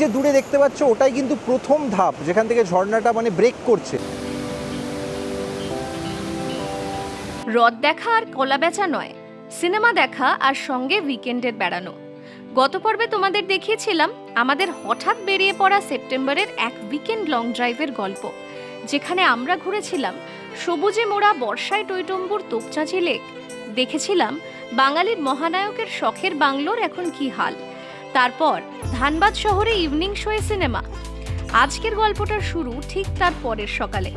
যে দূরে দেখতে পাচ্ছ, ওটাই কিন্তু প্রথম ধাপ, যেখান থেকে ঝর্ণাটা মানে ব্রেক করছে। হ্রদ দেখা আর কলা বেচা নয়, সিনেমা দেখা আর সঙ্গে উইকেন্ডের বেড়ানো। গত পর্বে তোমাদের দেখিয়েছিলাম আমাদের হঠাৎ বেরিয়ে পড়া সেপ্টেম্বরের এক উইকেন্ড লং ড্রাইভের গল্প, যেখানে আমরা ঘুরেছিলাম সবুজে মোড়া বর্ষায় টৈটম্বুর তোপচাঁচি লেক। দেখেছিলাম বাঙালির মহানায়কের শখের বাংলোর এখন কি হাল। তারপর ধানবাদ শহরে ইভিনিং শোয়ে সিনেমা। আজকের গল্পটার শুরু ঠিক তার পরের সকালে।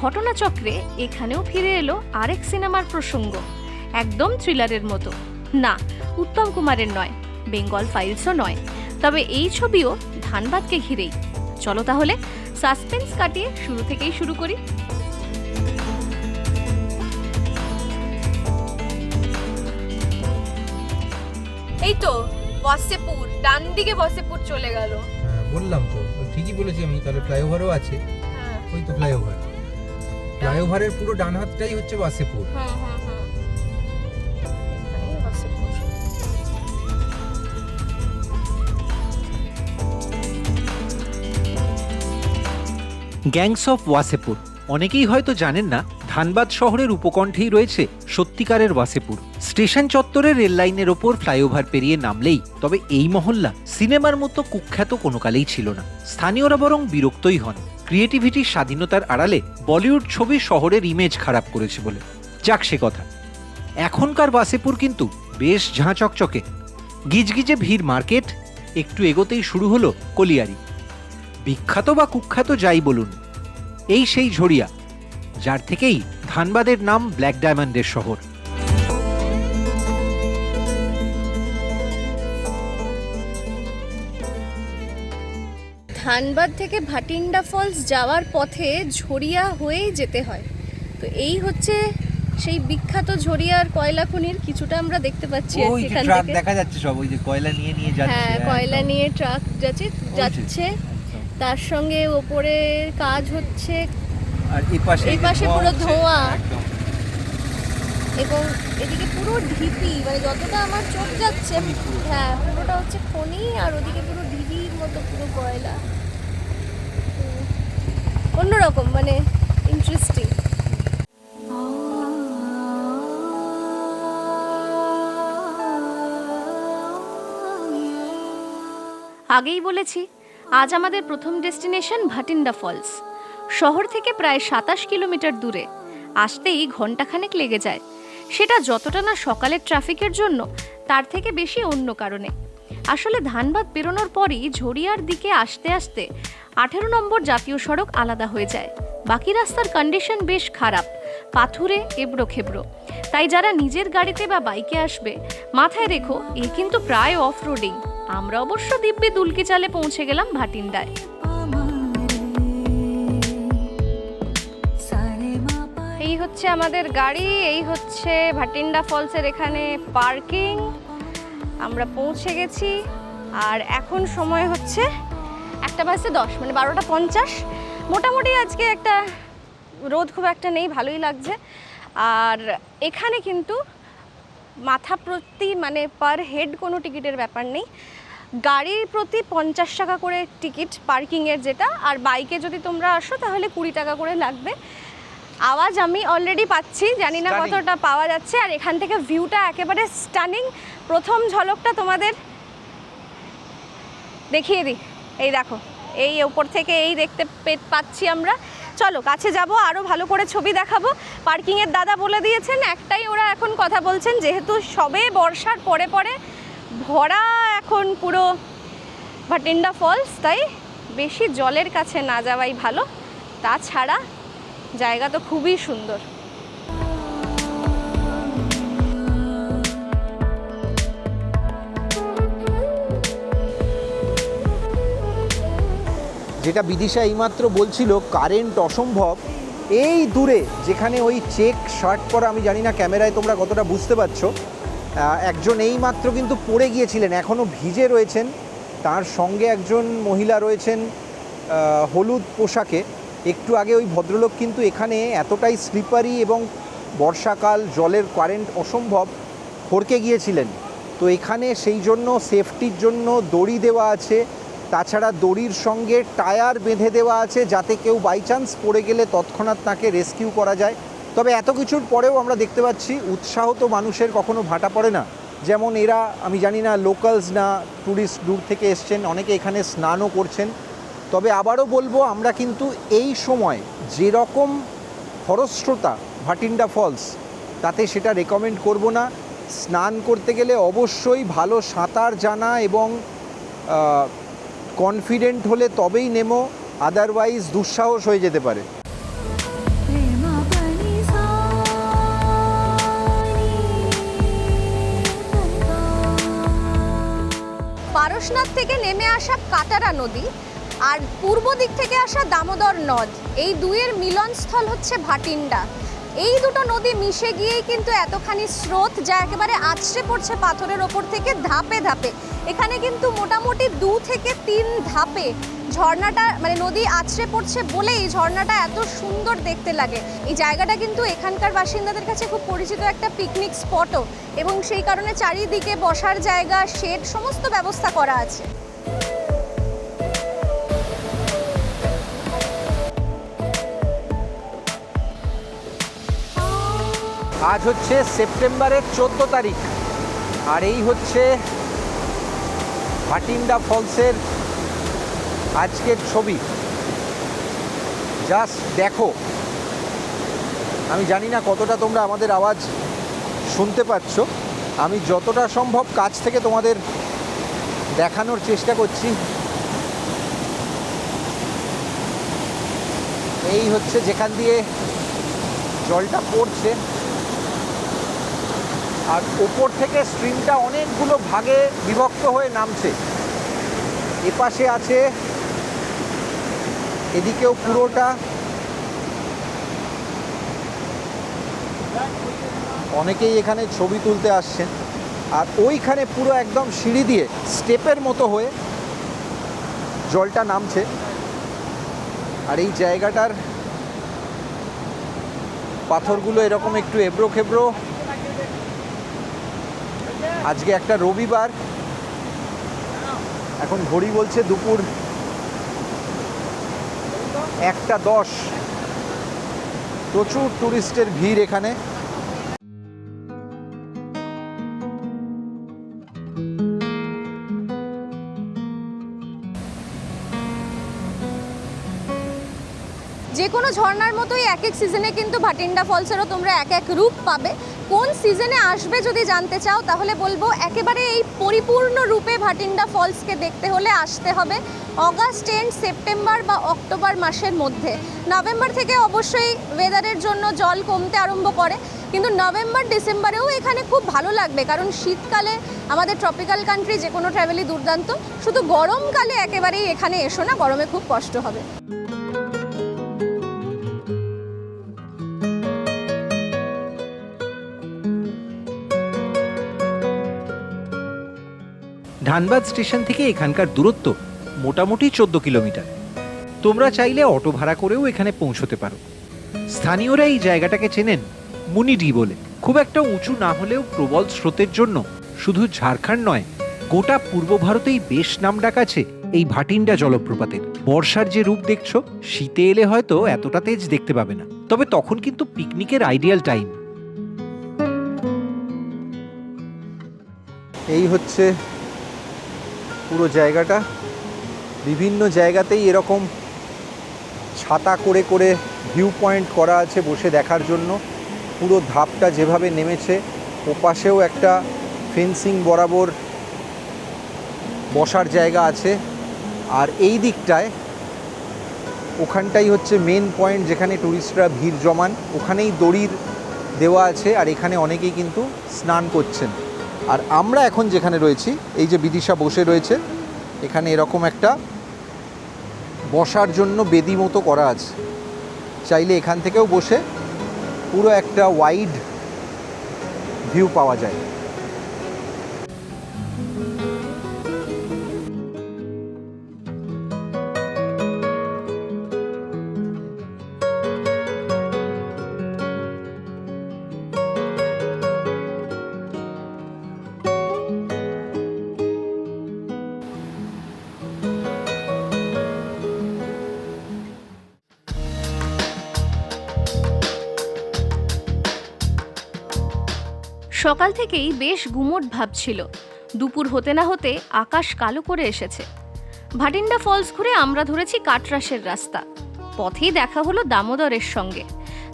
ঘটনাচক্রে এখানেও ফিরে এলো আরেক সিনেমার প্রসঙ্গ, একদম থ্রিলারের মতো। না, উত্তম কুমারের নয়, বেঙ্গল ফাইলসও নয়, তবে এই ছবিও ধানবাদকে ঘিরেই। চলো তাহলে সাসপেন্স কাটিয়ে শুরু থেকেই শুরু করি। এই তো বসেপুর ডান দিকে বসেপুর চলে গেল। হ্যাঁ বললাম তো ঠিকই বলেছি আমি তাহলে ফ্লাইওভারও আছে। হ্যাঁ। ওই তো ফ্লাইওভার। ফ্লাইওভারের পুরো ডান হাতটাই হচ্ছে বসেপুর। গ্যাংস অফ ওয়াসেপুর অনেকেই হয়তো জানেন না, ধানবাদ শহরের উপকণ্ঠেই রয়েছে সত্যিকারের ওয়াসেপুর। স্টেশন চত্বরে রেল লাইনের ওপর ফ্লাইওভার পেরিয়ে নামলেই, তবে এই মহল্লা সিনেমার মতো কুখ্যাত কোনো কালেই ছিল না। স্থানীয়রা বরং বিরক্তই হন। ক্রিয়েটিভিটির স্বাধীনতার আড়ালে বলিউড ছবি শহরের ইমেজ খারাপ করেছে বলে। যাক সে কথা। এখনকার বাসেপুর কিন্তু বেশ ঝাঁ চকচকে। গিজগিজে ভিড় মার্কেট, একটু এগোতেই শুরু হলো কলিয়ারি। বিখ্যাত বা কুখ্যাত যাই বলুন এই সেই ঝরিয়া যার থেকেই ধানবাদের নাম ব্ল্যাক ডায়মন্ডের শহর। ধানবাদ থেকে ভাটিন্ডা ফলস যাওয়ার পথে ঝরিয়া হয়েই যেতে হয়। তো এই হচ্ছে সেই বিখ্যাত ঝরিয়ার কয়লা খনির কিছুটা আমরা দেখতে পাচ্ছি ওই যে ট্রাক দেখা যাচ্ছে সব ওই যে কয়লা নিয়ে নিয়ে যাচ্ছে হ্যাঁ কয়লা নিয়ে ট্রাক যাচ্ছে যাচ্ছে। তার সঙ্গে ওপরে কাজ হচ্ছে আর এই পাশে এই পাশে পুরো ধোঁয়া। এবং এদিকে পুরো ঢিপি মানে যতটা আমার চোখ যাচ্ছে হ্যাঁ পুরোটা হচ্ছে খনি আর ওদিকে পুরো ঢিপির মতো পুরো কয়লা অন্যরকম মানে ইন্টারেস্টিং আগেই বলেছি আজ আমাদের প্রথম ডেস্টিনেশন ভাটিন্ডা ফলস। শহর থেকে প্রায় সাতাশ কিলোমিটার দূরে। আসতেই ঘন্টাখানেক লেগে যায়। সেটা যতটা না সকালের ট্রাফিকের জন্য, তার থেকে বেশি অন্য কারণে। আসলে ধানবাদ বেরোনোর পরই ঝরিয়ার দিকে আসতে আসতে আঠেরো নম্বর জাতীয় সড়ক আলাদা হয়ে যায়। বাকি রাস্তার কন্ডিশন বেশ খারাপ। পাথুরে, এবড়ো খেবড়ো। তাই যারা নিজের গাড়িতে বা বাইকে আসবে, মাথায় রেখো, এ কিন্তু প্রায় অফ রোডিং আমরা অবশ্য দিব্যি দুলকি চালে পৌঁছে গেলাম ভাটিন্ডায় এই হচ্ছে আমাদের গাড়ি, এই হচ্ছে ভাটিন্ডা ফলসের এখানে পার্কিং। আমরা পৌঁছে গেছি, আর এখন সময় হচ্ছে একটা বাজে দশ মানে বারোটা পঞ্চাশ। মোটামুটি আজকে একটা, রোদ খুব একটা নেই, ভালোই লাগছে। আর এখানে কিন্তু মাথা প্রতি মানে পার হেড কোনো টিকিটের ব্যাপার নেই। গাড়ির প্রতি পঞ্চাশ টাকা করে টিকিট পার্কিংয়ের যেটা আর বাইকে যদি তোমরা আসো তাহলে কুড়ি টাকা করে লাগবে। আওয়াজ আমি অলরেডি পাচ্ছি জানি না কতটা পাওয়া যাচ্ছে আর এখান থেকে ভিউটা একেবারে স্টানিং প্রথম ঝলকটা তোমাদের দেখিয়ে দিই। এই দেখো এই ওপর থেকে এই দেখতে পাচ্ছি আমরা। চলো, কাছে যাব আরও ভালো করে ছবি দেখাবো। পার্কিংয়ের দাদা বলে দিয়েছেন, একটাই ওরা এখন কথা বলছেন, যেহেতু সবে বর্ষার পরে পরে ভরা এখন পুরো ভাটিন্ডা ফলস তাই বেশি জলের কাছে না যাওয়াই ভালো। তাছাড়া জায়গা তো খুবই সুন্দর। যেটা বিদিশা এইমাত্র বলছিল কারেন্ট অসম্ভব। এই দূরে, যেখানে ওই চেক শার্ট পরা, আমি জানি না ক্যামেরায় তোমরা কতটা বুঝতে পারছ একজন এইমাত্র কিন্তু পড়ে গিয়েছিলেন এখনও ভিজে রয়েছেন। তার সঙ্গে একজন মহিলা রয়েছেন হলুদ পোশাকে। একটু আগে ওই ভদ্রলোক কিন্তু এখানে এতটাই স্লিপারি এবং বর্ষাকাল, জলের কারেন্ট অসম্ভব হড়কে গিয়েছিলেন। তো এখানে সেই জন্য সেফটির জন্য দড়ি দেওয়া আছে। তাছাড়া দড়ির সঙ্গে টায়ার বেঁধে দেওয়া আছে যাতে কেউ বাই চান্স পড়ে গেলে তৎক্ষণাৎ তাকে রেস্কিউ করা যায়। তবে এত কিছুর পরেও আমরা দেখতে পাচ্ছি উৎসাহ তো মানুষের কখনো ভাটা পড়ে না। যেমন এরা, আমি জানি না লোকালস না ট্যুরিস্ট দূর থেকে এসছেন, অনেকে এখানে স্নানও করছেন। তবে আবারও বলব, আমরা কিন্তু এই সময় যেরকম খরস্রোতা ভাটিন্ডা ফলস, তাতে সেটা রেকমেন্ড করব না। স্নান করতে গেলে অবশ্যই ভালো সাঁতার জানা এবং কনফিডেন্ট হলে তবেই নেমো আদারওয়াইজ দুঃসাহস হয়ে যেতে পারে। পারশনাথ থেকে নেমে আসা কাটারা নদী আর পূর্ব দিক থেকে আসা দামোদর নদ, এই দুয়ের মিলনস্থল হচ্ছে ভাটিন্ডা। এই দুটো নদী মিশে গিয়েই কিন্তু এতখানি স্রোত যা একেবারে আছড়ে পড়ছে পাথরের ওপর থেকে ধাপে ধাপে। এখানে কিন্তু মোটামুটি দু থেকে তিন ধাপে ঝর্ণাটা মানে নদী আছড়ে পড়ছে বলেই ঝর্ণাটা এত সুন্দর দেখতে লাগে। এই জায়গাটা কিন্তু এখানকার বাসিন্দাদের কাছে খুব পরিচিত একটা পিকনিক স্পটও এবং সেই কারণে চারিদিকে বসার জায়গা, শেড, সমস্ত ব্যবস্থা করা আছে। আজ হচ্ছে সেপ্টেম্বরের চোদ্দ তারিখ। আর এই হচ্ছে ভাটিন্ডা ফলসের আজকের ছবি। জাস্ট দেখো। আমি জানি না কতটা তোমরা আমাদের আওয়াজ শুনতে পাচ্ছ। আমি যতটা সম্ভব কাছ থেকে তোমাদের দেখানোর চেষ্টা করছি। এই হচ্ছে যেখান দিয়ে জলটা পড়ছে। আর ওপর থেকে স্ট্রিমটা অনেকগুলো ভাগে বিভক্ত হয়ে নামছে। এপাশে আছে, এদিকেও পুরোটা। অনেকেই এখানে ছবি তুলতে আসছেন। আর ওইখানে পুরো একদম সিঁড়ি দিয়ে স্টেপের মতো হয়ে জলটা নামছে। আর এই জায়গাটার পাথরগুলো এরকম একটু এবড়ো খেবড়ো আজকে একটা রবিবার। এখন ঘড়ি বলছে দুপুর একটা দশ। প্রচুর টুরিস্টের ভিড় এখানে। যে কোনো ঝর্ণার মতোই এক এক সিজনে কিন্তু ভাটিন্ডা ফলসেরও তোমরা এক এক রূপ পাবে। কোন সিজনে আসবে যদি জানতে চাও, তাহলে বলব একেবারে এই পরিপূর্ণ রূপে ভাটিন্ডা ফলসকে দেখতে হলে আসতে হবে অগাস্ট এন্ড সেপ্টেম্বর বা অক্টোবর মাসের মধ্যে। নভেম্বর থেকে অবশ্যই ওয়েদারের জন্য জল কমতে আরম্ভ করে, কিন্তু নভেম্বর, ডিসেম্বরেও এখানে খুব ভালো লাগবে, কারণ শীতকালে আমাদের ট্রপিক্যাল কান্ট্রি যে কোনো ট্রাভেলই দুর্দান্ত। শুধু গরমকালে একেবারেই এখানে এসো না, গরমে খুব কষ্ট হবে। ধানবাদ স্টেশন থেকে এখানকার দূরত্ব মোটামুটি চোদ্দ কিলোমিটার। তোমরা চাইলে অটো ভাড়া করেও এখানে পৌঁছতে পারো। স্থানীয়রা এই জায়গাটাকে চেনেন মুনিডি বলে। খুব একটা উঁচু না হলেও প্রবল স্রোতের জন্য শুধু ঝাড়খণ্ড নয়, গোটা পূর্ব ভারতেই বেশ নাম ডাকাছে এই ভাটিন্ডা জলপ্রপাতের। বর্ষার যে রূপ দেখছ, শীতে এলে হয়তো এতটা তেজ দেখতে পাবে না। তবে তখন কিন্তু পিকনিকের আইডিয়াল টাইম। এই হচ্ছে পুরো জায়গাটা। বিভিন্ন জায়গাতেই এরকম ছাতা করে করে ভিউ পয়েন্ট করা আছে বসে দেখার জন্য। পুরো ধাপটা যেভাবে নেমেছে, ওপাশেও একটা ফেন্সিং বরাবর বসার জায়গা আছে। আর এই দিকটায় ওখানটাই হচ্ছে মেন পয়েন্ট যেখানে টুরিস্টরা ভিড় জমান। ওখানেই দড়ির দেওয়া আছে আর এখানে অনেকেই কিন্তু স্নান করছেন। আর আমরা এখন যেখানে রয়েছি, এই যে বিদিশা বসে রয়েছে, এখানে এরকম একটা বসার জন্য বেদি মতো করা আছে। চাইলে এখান থেকেও বসে পুরো একটা ওয়াইড ভিউ পাওয়া যায়। সকাল থেকেই বেশ গুমোট ভাব ছিল। দুপুর হতে না হতে আকাশ কালো করে এসেছে। ভাটিন্ডা ফলস ঘুরে আমরা ধরেছি কাটরাসের রাস্তা। পথেই দেখা হলো দামোদরের সঙ্গে।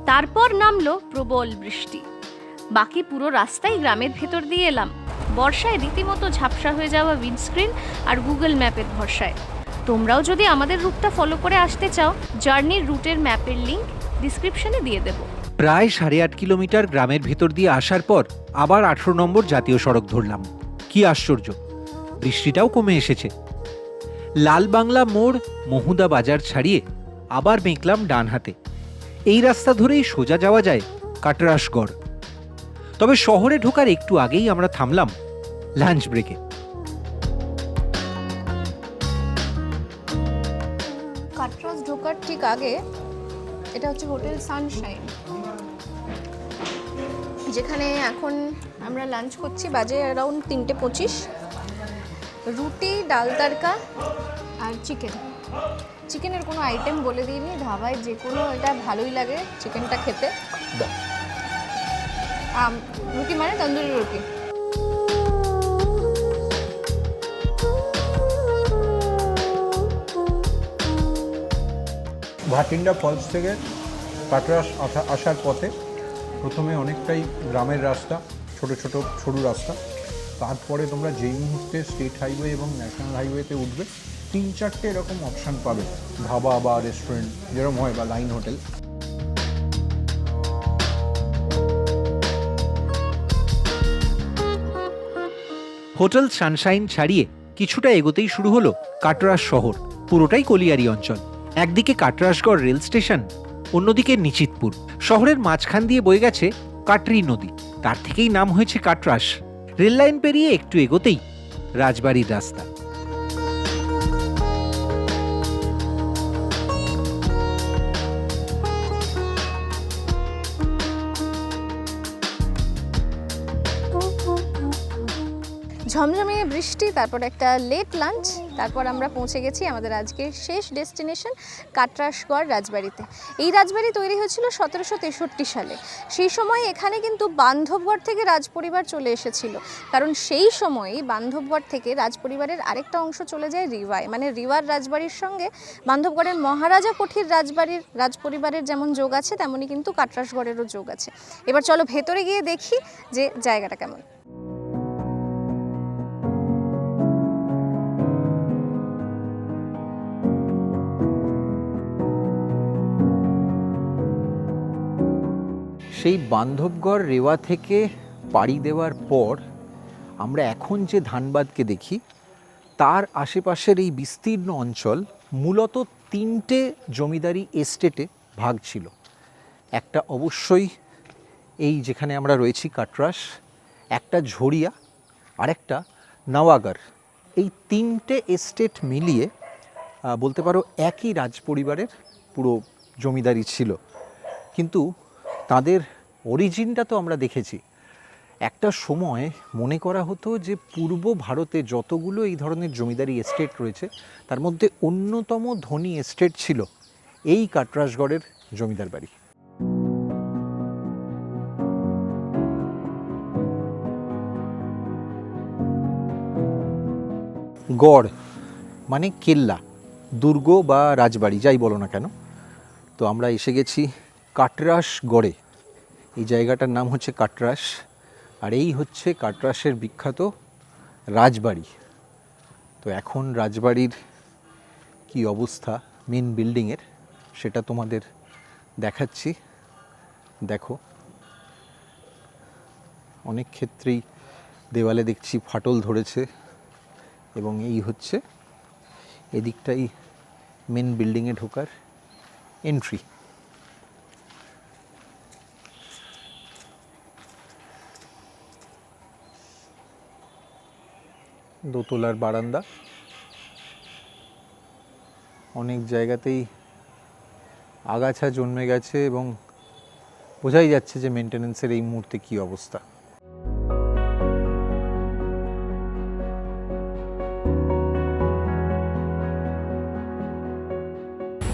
তারপর নামলো প্রবল বৃষ্টি। বাকি পুরো রাস্তাই গ্রামের ভেতর দিয়ে এলাম। বর্ষায় রীতিমতো ঝাপসা হয়ে যাওয়া উইন্ডস্ক্রিন আর গুগল ম্যাপের ভরসায়। তোমরাও যদি আমাদের রুটটা ফলো করে আসতে চাও জার্নির রুটের ম্যাপের লিংক ডিসক্রিপশনে দিয়ে দেবো। প্রায় সাড়ে আট কিলোমিটার গ্রামের ভেতর দিয়ে আসার পর আবার আঠেরো নম্বর জাতীয় সড়ক ধরলাম। কি আশ্চর্য! বৃষ্টিটাও কমে এসেছে। লাল বাংলা মোড় মহুদা বাজার ছাড়িয়ে আবার মেঁকলাম ডান হাতে। এই রাস্তা ধরেই সোজা যাওয়া যায় কাটরাসগড়। তবে শহরে ঢোকার একটু আগেই আমরা থামলাম লাঞ্চ ব্রেকে। কাটরাস ঢোকার ঠিক আগে এটা হচ্ছে হোটেল সানশাইন। যেখানে এখন আমরা লাঞ্চ করছি বাজে অ্যারাউন্ড তিনটে পঁচিশ। রুটি, ডাল তড়কা আর চিকেন চিকেনের কোনো আইটেম বলে দিইনি, ধাবায় যে কোনো এটা ভালোই লাগে চিকেনটা খেতে। রুটি মানে তন্দুরি রুটি। ভাটিন্ডা ফলস থেকে কাটরাস আসা- আসার পথে প্রথমে অনেকটাই গ্রামের রাস্তা, ছোট ছোট সরু রাস্তা। তারপরে তোমরা যেই মুহূর্তে স্টেট হাইওয়ে এবং ন্যাশনাল হাইওয়েতে উঠবে, তিন চারটে এরকম অপশান পাবে। ধাবা বা রেস্টুরেন্ট যেরকম হয়, বা লাইন হোটেল হোটেল সানশাইন ছাড়িয়ে কিছুটা এগোতেই শুরু হলো কাটরাস শহর, পুরোটাই কলিয়ারি অঞ্চল। একদিকে কাটরাসগড় রেল স্টেশন অন্যদিকে নিচিতপুর। শহরের মাঝখান দিয়ে বয়ে গেছে কাটরি নদী। তার থেকেই নাম হয়েছে কাটরাস। রেললাইন পেরিয়ে একটু এগোতেই রাজবাড়ির রাস্তা। ঝমঝমে বৃষ্টি, তারপর একটা লেট লাঞ্চ তারপর আমরা পৌঁছে গেছি আমাদের আজকের শেষ ডেস্টিনেশন কাটরাসগড় রাজবাড়িতে। এই রাজবাড়ি তৈরি হয়েছিল সতেরোশো তেষট্টি সালে। সেই সময় এখানে কিন্তু বান্ধবগড় থেকে রাজপরিবার চলে এসেছিল। কারণ সেই সময়ই বান্ধবগড় থেকে রাজপরিবারের আরেকটা অংশ চলে যায় রিওয়ায় মানে রিওয়ার রাজবাড়ির সঙ্গে বান্ধবগড়ের মহারাজা কোঠির রাজবাড়ির, রাজপরিবারের যেমন যোগ আছে, তেমনই কিন্তু কাটরাসগড়েরও যোগ আছে। এবার চলো ভেতরে গিয়ে দেখি যে জায়গাটা কেমন। সেই বান্ধবগড় রেওয়া থেকে পাড়ি দেওয়ার পর আমরা এখন যে ধানবাদকে দেখি, তার আশেপাশের এই বিস্তীর্ণ অঞ্চল মূলত তিনটে জমিদারি এস্টেটে ভাগ ছিল। একটা অবশ্যই এই যেখানে আমরা রয়েছি কাটরাস, একটা ঝরিয়া আরেকটা নওয়াগর এই তিনটে এস্টেট মিলিয়ে বলতে পারো একই রাজপরিবারের পুরো জমিদারি ছিল। কিন্তু তাদের অরিজিনটা তো আমরা দেখেছি। একটা সময় মনে করা হতো যে পূর্ব ভারতে যতগুলো এই ধরনের জমিদারি এস্টেট রয়েছে, তার মধ্যে অন্যতম ধনী এস্টেট ছিল এই কাটরাসগড়ের জমিদার বাড়ি। গড় মানে কেল্লা, দুর্গ বা রাজবাড়ি, যাই বলো না কেন। তো আমরা এসে গেছি কাটরাস গড়ে। এই জায়গাটার নাম হচ্ছে কাটরাস। আর এই হচ্ছে কাটরাসের বিখ্যাত রাজবাড়ি। তো এখন রাজবাড়ির কি অবস্থা? মেন বিল্ডিংয়ের সেটা তোমাদের দেখাচ্ছি। দেখো। অনেক ক্ষেত্রেই দেওয়ালে দেখছি ফাটল ধরেছে। এবং এই হচ্ছে এদিকটাই মেন বিল্ডিংয়ে ঢোকার এন্ট্রি দোতলার বারান্দা। অনেক জায়গাতেই আগাছা জন্মে গেছে এবং বোঝাই যাচ্ছে যে মেনটেনেন্সের এই মুহূর্তে কী অবস্থা।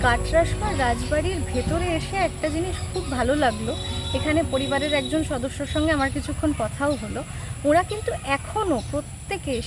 কাটরাসপার রাজবাড়ির ভেতরে এসে একটা জিনিস খুব ভালো লাগল। এখানে পরিবারের একজন সদস্যর সঙ্গে আমার কিছুক্ষণ কথাও হলো। ওরা কিন্তু এখনও প্রত্যেকে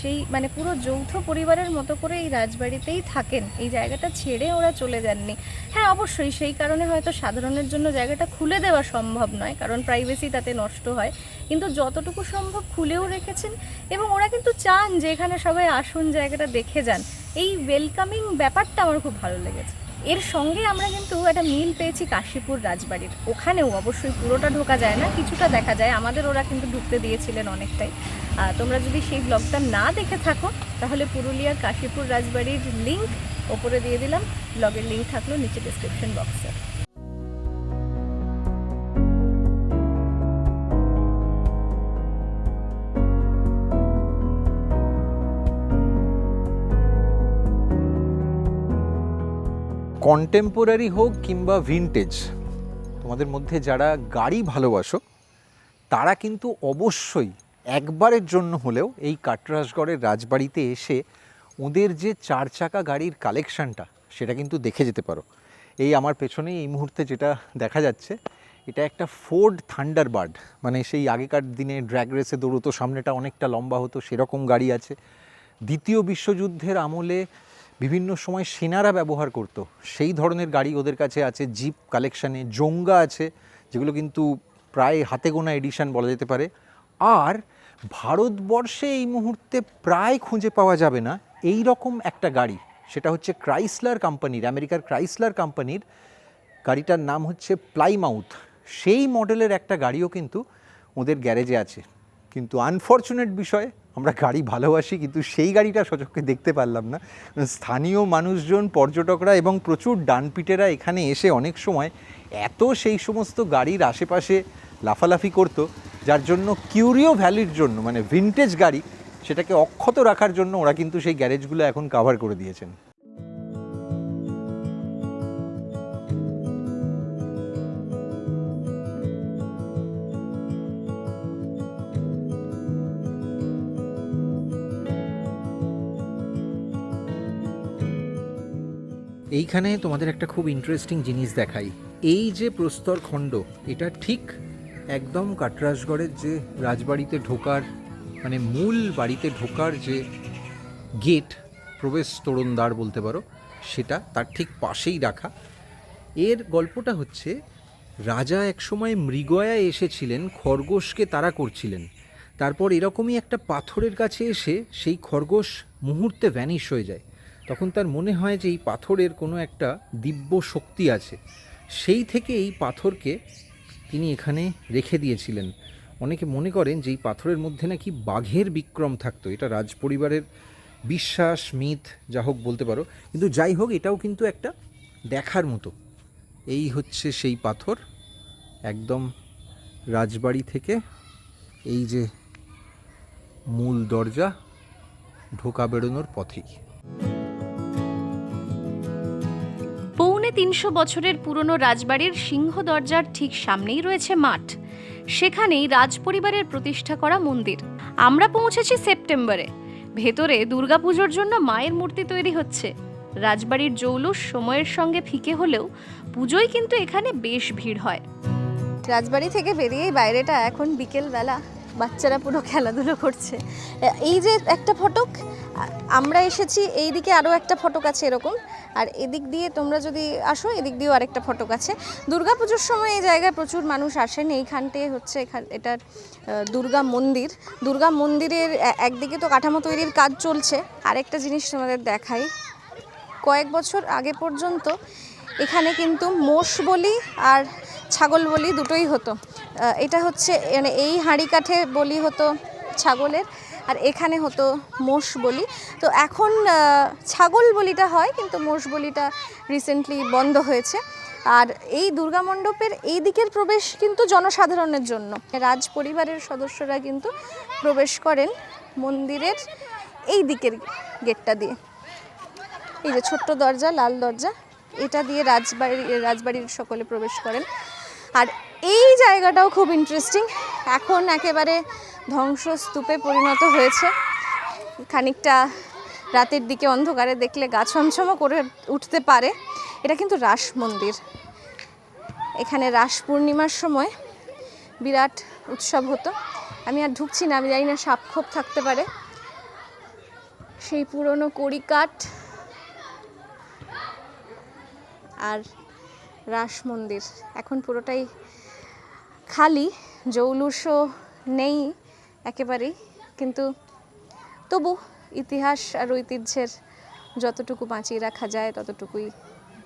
সেই মানে পুরো যৌথ পরিবারের মতো করে এই রাজবাড়িতেই থাকেন। এই জায়গাটা ছেড়ে ওরা চলে যাননি। হ্যাঁ অবশ্যই সেই কারণে হয়তো সাধারণের জন্য জায়গাটা খুলে দেওয়া সম্ভব নয়, কারণ প্রাইভেসি তাতে নষ্ট হয়। কিন্তু যতটুকু সম্ভব খুলেও রেখেছেন এবং ওরা কিন্তু চান যে এখানে সবাই আসুন, জায়গাটা দেখে যান। এই ওয়েলকামিং ব্যাপারটা আমার খুব ভালো লেগেছে। এর সঙ্গে আমরা কিন্তু একটা মিল পেয়েছি কাশীপুর রাজবাড়ির। ওখানেও অবশ্যই পুরোটা ঢোকা যায় না, কিছুটা দেখা যায়। আমাদের ওরা কিন্তু ঢুকতে দিয়েছিলেন অনেকটাই। তোমরা যদি সেই ব্লগটা না দেখে থাকো, তাহলে পুরুলিয়ার কাশীপুর রাজবাড়ির লিঙ্ক ওপরে দিয়ে দিলাম। ব্লগের লিঙ্ক থাকল নিচে ডিসক্রিপশন বক্সে কন্টেম্পোরারি হোক কিংবা ভিনটেজ তোমাদের মধ্যে যারা গাড়ি ভালোবাসো, তারা কিন্তু অবশ্যই একবারের জন্য হলেও এই কাটরাসগড়ের রাজবাড়িতে এসে ওদের যে চার চাকা গাড়ির কালেকশানটা সেটা কিন্তু দেখে যেতে পারো। এই আমার পেছনেই এই মুহূর্তে যেটা দেখা যাচ্ছে, এটা একটা ফোর্ড থান্ডারবার্ড মানে সেই আগেকার দিনে ড্র্যাগ রেসে দৌড়তো, সামনেটা অনেকটা লম্বা হতো, সেরকম গাড়ি আছে। দ্বিতীয় বিশ্বযুদ্ধের আমলে বিভিন্ন সময় সেনারা ব্যবহার করত। সেই ধরনের গাড়ি ওদের কাছে আছে, জিপ কালেকশানে, জোঙ্গা আছে, যেগুলো কিন্তু প্রায় হাতে গোনা এডিশন বলা যেতে পারে। আর ভারতবর্ষে এই মুহূর্তে প্রায় খুঁজে পাওয়া যাবে না এই রকম একটা গাড়ি। সেটা হচ্ছে ক্রাইসলার কোম্পানির, আমেরিকার ক্রাইসলার কোম্পানির গাড়িটার নাম হচ্ছে প্লাইমাউথ। সেই মডেলের একটা গাড়িও কিন্তু ওদের গ্যারেজে আছে। কিন্তু আনফর্চুনেট বিষয় আমরা গাড়ি ভালোবাসি, কিন্তু সেই গাড়িটা সচক্ষে দেখতে পারলাম না। স্থানীয় মানুষজন, পর্যটকরা এবং প্রচুর ডানপিটেরা এখানে এসে অনেক সময় এত সেই সমস্ত গাড়ির আশেপাশে লাফালাফি করতো, যার জন্য কিউরিও ভ্যালির জন্য মানে ভিনটেজ গাড়ি, সেটাকে অক্ষত রাখার জন্য ওরা কিন্তু সেই গ্যারেজগুলো এখন কাভার করে দিয়েছেন। এইখানে তোমাদের একটা খুব ইন্টারেস্টিং জিনিস দেখাই। এই যে প্রস্তর খণ্ড, এটা ঠিক একদম কাটরাসগড়ের যে রাজবাড়িতে ঢোকার মানে মূল বাড়িতে ঢোকার যে গেট প্রবেশ তোরণদ্বার বলতে পারো, সেটা তার ঠিক পাশেই রাখা। এর গল্পটা হচ্ছে, রাজা একসময় মৃগয়ায় এসেছিলেন, খরগোশকে তাড়া করছিলেন। তারপর এরকমই একটা পাথরের কাছে এসে সেই খরগোশ মুহূর্তে ভ্যানিশ হয়ে যায়। তখন তার মনে হয় যে এই পাথরের কোনো একটা দিব্য শক্তি আছে। সেই থেকে এই পাথরকে তিনি এখানে রেখে দিয়েছিলেন। অনেকে মনে করেন যে এই পাথরের মধ্যে নাকি বাঘের বিক্রম থাকতো। এটা রাজপরিবারের বিশ্বাস, মিথ, যা হোক বলতে পারো। কিন্তু যাই হোক, এটাও কিন্তু একটা দেখার মতো। এই হচ্ছে সেই পাথর। একদম রাজবাড়ি থেকে এই যে মূল দরজা ঢোকা বেরোনোর পথেই। তিনশো বছরের পুরনো রাজবাড়ির সিংহ দরজার ঠিক সামনেই রয়েছে মাঠ। সেখানেই রাজপরিবারের প্রতিষ্ঠা করা মন্দির। আমরা পৌঁছেছি সেপ্টেম্বরে। ভেতরে দুর্গাপুজোর জন্য মায়ের মূর্তি তৈরি হচ্ছে। রাজবাড়ির জৌলুস সময়ের সঙ্গে ফিকে হলেও পুজোয় কিন্তু এখানে বেশ ভিড় হয়। রাজবাড়ি থেকে বেরিয়েই বাইরেটা এখন বিকেলবেলা। বাচ্চারা পুরো খেলাধুলো করছে। এই যে একটা ফটক, আমরা এসেছি এই দিকে আরও একটা ফটক আছে এরকম। আর এদিক দিয়ে তোমরা যদি আসো, এদিক দিয়েও আরেকটা ফটক আছে। দুর্গাপুজোর সময় এই জায়গায় প্রচুর মানুষ আসেন। এইখানটে হচ্ছে এখান, এটার দুর্গা মন্দির। দুর্গা মন্দিরের একদিকে তো কাঠামো তৈরির কাজ চলছে। আরেকটা জিনিস তোমাদের দেখাই। কয়েক বছর আগে পর্যন্ত এখানে কিন্তু মোষ বলি আর ছাগল বলি দুটোই হতো। এটা হচ্ছে মানে এই হাঁড়ি কাঠে বলি হতো ছাগলের, আর এখানে হতো মোষ বলি। তো এখন ছাগল বলিটা হয়, কিন্তু মোষ বলিটা রিসেন্টলি বন্ধ হয়েছে। আর এই দুর্গা মণ্ডপের এই দিকের প্রবেশ কিন্তু জনসাধারণের জন্য। রাজ পরিবারের সদস্যরা কিন্তু প্রবেশ করেন মন্দিরের এই দিকের গেটটা দিয়ে। এই যে ছোট্ট দরজা, লাল দরজা, এটা দিয়ে রাজবাড়ি, রাজবাড়ির সকলে প্রবেশ করেন। আর এই জায়গাটাও খুব ইন্টারেস্টিং এখন একেবারে ধ্বংসস্তূপে পরিণত হয়েছে। খানিকটা রাতের দিকে অন্ধকারে দেখলে গা ছমছমও করে উঠতে পারে। এটা কিন্তু রাস মন্দির। এখানে রাস পূর্ণিমার সময় বিরাট উৎসব হতো। আমি আর ঢুকছি না, আমি জানি না সাপখোপ থাকতে পারে। সেই পুরনো কড়িকাঠ। আর রাস মন্দির। এখন পুরোটাই খালি, জৌলুসও নেই একেবারেই, কিন্তু তবু ইতিহাস আর ঐতিহ্যের যতটুকু বাঁচিয়ে রাখা যায়, ততটুকুই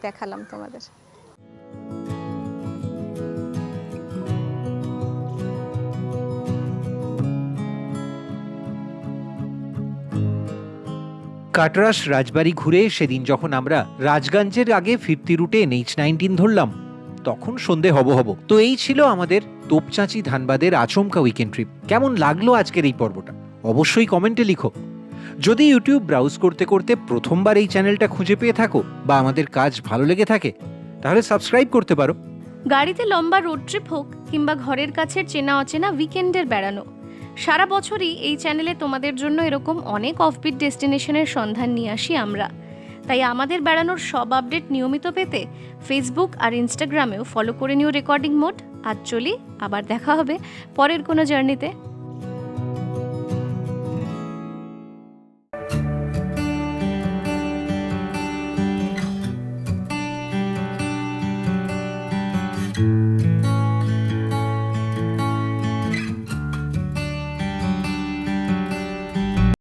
দেখালাম তোমাদের। কাটরাস রাজবাড়ি ঘুরে সেদিন যখন আমরা রাজগঞ্জের আগে ফিরতি রুটে এনএইচ নাইনটিন ধরলাম, তখন সন্ধে হব হব। তো এই ছিল আমাদের তোপচাঁচি ধানবাদের আচমকা উইকেন্ড ট্রিপ কেমন লাগল আজকের এই পর্বটা? অবশ্যই কমেন্টে লিখো। যদি ইউটিউব ব্রাউজ করতে করতে প্রথমবার এই চ্যানেলটা খুঁজে পেয়ে থাকো বা আমাদের কাজ ভালো লেগে থাকে, তাহলে সাবস্ক্রাইব করতে পারো। গাড়িতে লম্বা রোড ট্রিপ হোক কিংবা ঘরের কাছের চেনা অচেনা উইকেন্ডের বেড়ানো সারা বছরই এই চ্যানেলে তোমাদের জন্য এরকম অনেক অফবিট ডেস্টিনেশনের সন্ধান নিয়ে আসি আমরা। তাই আমাদের বেড়ানোর সব আপডেট নিয়মিত পেতে ফেসবুক আর ইনস্টাগ্রামেও ফলো করে নিও রেকর্ডিং মোড আজ চলি, আবার দেখা হবে পরের কোনো জার্নিতে